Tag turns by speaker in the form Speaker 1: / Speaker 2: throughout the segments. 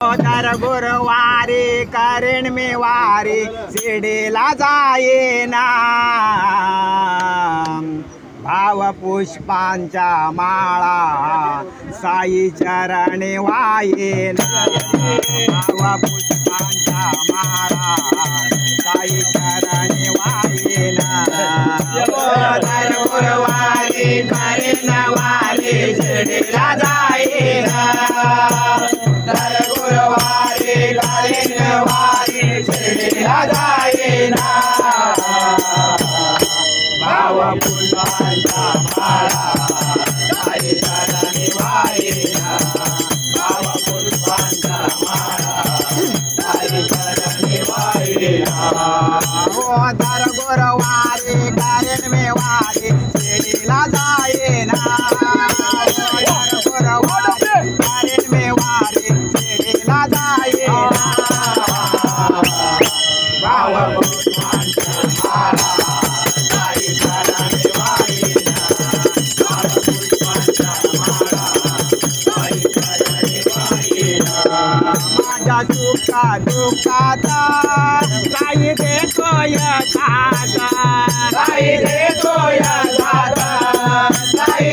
Speaker 1: दर गुरुवारी करण मे वारे शिडेला जायेना भाव पुष्पांच्या माळा साई चरणे वायेना भाव पुष्पांच्या माळा साई चरणे वायेना दर गुरुवारी करण वारी शिडीला जायेना Aí decoia, cara. Aí decoia, cara.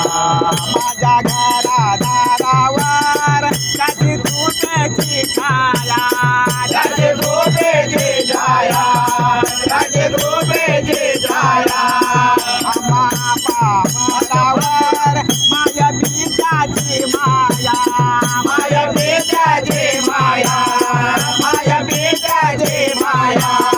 Speaker 1: माझ्या घरा दारावर त्याची तुटची छाया त्याचे झोपेची छाया त्याचे झोपेची छाया. पावलावर माझ्या पिताची माया माझ्या पिताची माया बेटा पिताची माया.